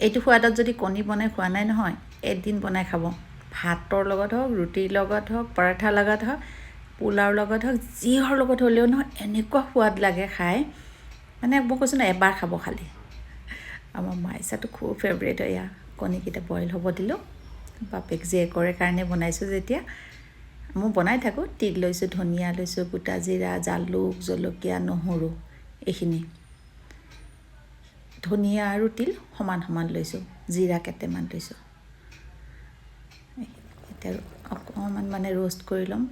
এইটো সোৱাদত যদি কণী বনাই খোৱা নাই নহয় এদিন বনাই খাব। ভাতৰ লগত হওক ৰুটিৰ লগত হওক পৰঠাৰ লগত হওক পোলাওৰ লগত হওক যিহৰ লগত হ'লেও নহয় এনেকুৱা সোৱাদ লাগে খাই। মানে মই কৈছোঁ ন এবাৰ খাব খালি। আমাৰ মাইচাটো খুব ফেভৰেট এয়া কণীকেইটা বইল হ'ব দিলোঁ। বাপেক জীয়েকৰে কাৰণে বনাইছোঁ যেতিয়া। মই বনাই থাকোঁ তিল লৈছোঁ ধনিয়া লৈছোঁ গোটা জিৰা জালুক জলকীয়া নহৰু এইখিনি। ধনিয়া আৰু তিল সমান সমান লৈছোঁ জিৰা কেইটামান লৈছোঁ। এতিয়া অকণমান মানে ৰ'ষ্ট কৰি ল'ম।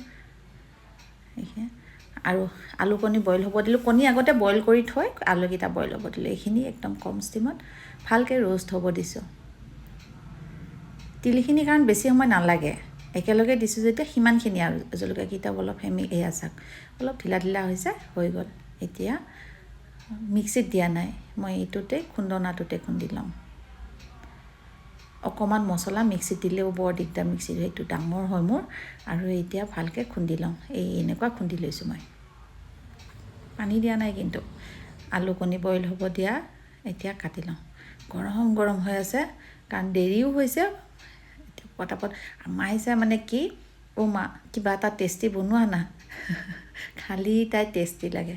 আৰু আলু কণী বইল হ'ব দিলোঁ। কণী আগতে বইল কৰি থৈ আলুকেইটা বইল হ'ব দিলোঁ। এইখিনি একদম কম ষ্টিমত ভালকৈ ৰ'ষ্ট হ'ব দিছোঁ। তিলখিনি কাৰণ বেছি সময় নালাগে। একেলগে দিছোঁ যেতিয়া সিমানখিনি আৰু জলকীয়াকেইটা অলপ সেমি এয়া চাক অলপ ঢিলা ঢিলা হৈছে হৈ গ'ল। এতিয়া মিক্সিত দিয়া নাই। মই এইটোতে খুন্দনাটোতে খুন্দি ল'ম। অকণমান মছলা মিক্সিত দিলেও বৰ দিগদাৰ মিক্সিত সেইটো ডাঙৰ হয় মোৰ। আৰু এতিয়া ভালকৈ খুন্দি ল'ম। এই এনেকুৱা খুন্দি লৈছোঁ মই। পানী দিয়া নাই কিন্তু। আলু কণী বইল হ'ব দিয়া। এতিয়া কাটি লওঁ। গৰম গৰম হৈ আছে কাৰণ দেৰিও হৈছে। পটাপট মাইছে মানে কি অ' মা কিবা এটা টেষ্টি বনোৱা না। খালি তাই টেষ্টি লাগে।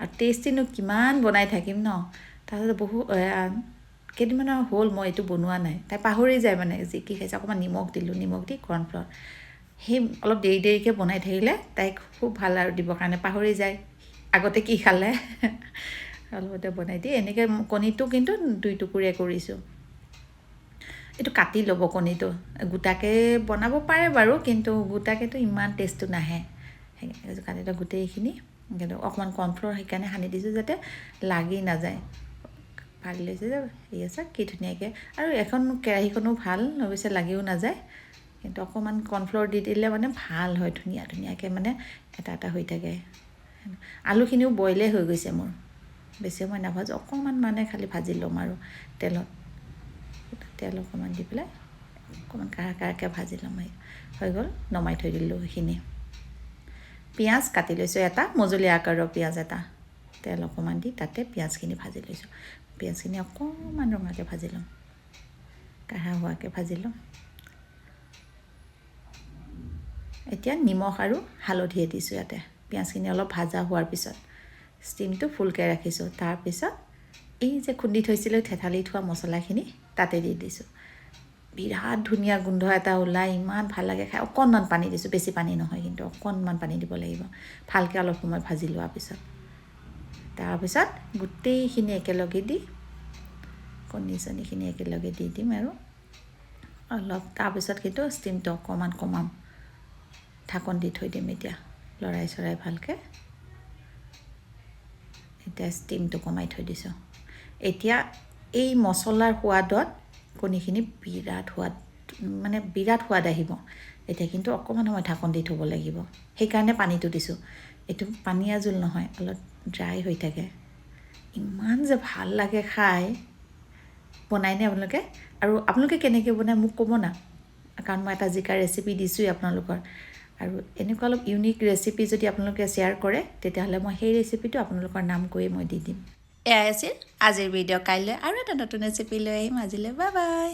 আৰু টেষ্টিনো কিমান বনাই থাকিম ন? তাৰপিছত বহু কেইদিনমানৰ হ'ল মই এইটো বনোৱা নাই। তাই পাহৰি যায় মানে যি কি খাইছে অকণমান নিমখ দিলোঁ নিমখ দি কৰ্ণফ্লাৱাৰ সেই অলপ দেৰি দেৰিকৈ বনাই থাকিলে তাইক খুব ভাল আৰু দিবৰ কাৰণে পাহৰি যায় আগতে কি খালে। অলপতে বনাই দি এনেকৈ কণীটো কিন্তু দুই টুকুৰীয়া কৰিছোঁ। এইটো কাটি ল'ব কণীটো গোটাকৈ বনাব পাৰে বাৰু কিন্তু গোটাকৈতো ইমান টেষ্টটো নাহে। সেই কাটি লওঁ গোটেইখিনি কিন্তু অকণমান কৰ্ণফ্ল'ৰ সেইকাৰণে সানি দিছোঁ যাতে লাগি নাযায়। ভাজি লৈছে যে হেৰি আছে কি ধুনীয়াকৈ। আৰু এখন কেৰাহীখনো ভাল অৱশ্যে লাগিও নাযায়। কিন্তু অকণমান কৰ্ণফ্ল'ৰ দি দিলে মানে ভাল হয় ধুনীয়া ধুনীয়াকৈ মানে এটা এটা হৈ থাকে। আলুখিনিও বইলে হৈ গৈছে মোৰ। বেছি সময় নাভাজোঁ অকণমান মানে খালি ভাজি ল'ম আৰু তেলত। তেল অকণমান দি পেলাই অকণমান কাঢ়া কাঢ়াকৈ ভাজি ল'ম হৈ গ'ল নমাই থৈ দিলোঁ সেইখিনি। পিঁয়াজ কাটি লৈছোঁ এটা মজলীয়া আকাৰৰ পিঁয়াজ এটা। তেল অকণমান দি তাতে পিঁয়াজখিনি ভাজি লৈছোঁ। পিঁয়াজখিনি অকণমান ৰঙাকৈ ভাজি ল'ম কাঢ়া হোৱাকৈ ভাজি ল'ম এতিয়া নিমখ আৰু হালধিয়ে দিছোঁ ইয়াতে। পিঁয়াজখিনি অলপ ভাজা হোৱাৰ পিছত ষ্টিমটো ফুলকৈ ৰাখিছোঁ। তাৰপিছত এই যে খুন্দি থৈছিলোঁ থেঠালি থোৱা মছলাখিনি তাতে দি দিছোঁ। বিৰাট ধুনীয়া গোন্ধ এটা ওলাই ইমান ভাল লাগে খাই। অকণমান পানী দিছোঁ বেছি পানী নহয় কিন্তু অকণমান পানী দিব লাগিব। ভালকৈ অলপ সময় ভাজি লোৱাৰ পিছত। তাৰপিছত গোটেইখিনি একেলগে দি কণী চণীখিনি একেলগে দি দিম আৰু। অলপ তাৰপিছত কিন্তু ষ্টিমটো অকণমান কমাম। ঢাকন দি থৈ দিম এতিয়া লৰাই চৰাই ভালকৈ। এতিয়া ষ্টিমটো কমাই থৈ দিছোঁ। এতিয়া এই মছলাৰ সোৱাদত কণীখিনি বিৰাট সোৱাদ মানে বিৰাট সোৱাদ আহিব। এতিয়া কিন্তু অকণমান সময় ঢাকন দি থ'ব লাগিব। সেইকাৰণে পানীটো দিছোঁ। এইটো পানীয়া জোল নহয়, অলপ ড্ৰাই হৈ থাকে। ইমান যে ভালো লাগে খাই বনাইনে আপোনালোকে? আৰু আপোনালোকে কেনেকৈ বনায় মোক ক'ব না। কাৰণ মই এটা জিকা ৰেচিপি দিছোঁৱেই আপোনালোকৰ। আৰু এনেকুৱা অলপ ইউনিক ৰেচিপি যদি আপোনালোকে শ্বেয়াৰ কৰে, তেতিয়াহ'লে মই সেই ৰেচিপিটো আপোনালোকৰ নাম কৈয়ে মই দি দিম। এয়াই আছিল আজিৰ ভিডিঅ' কাইলৈ। আৰু এটা নতুন ৰেচিপি লৈ আহিম আজিলৈ। Bye bye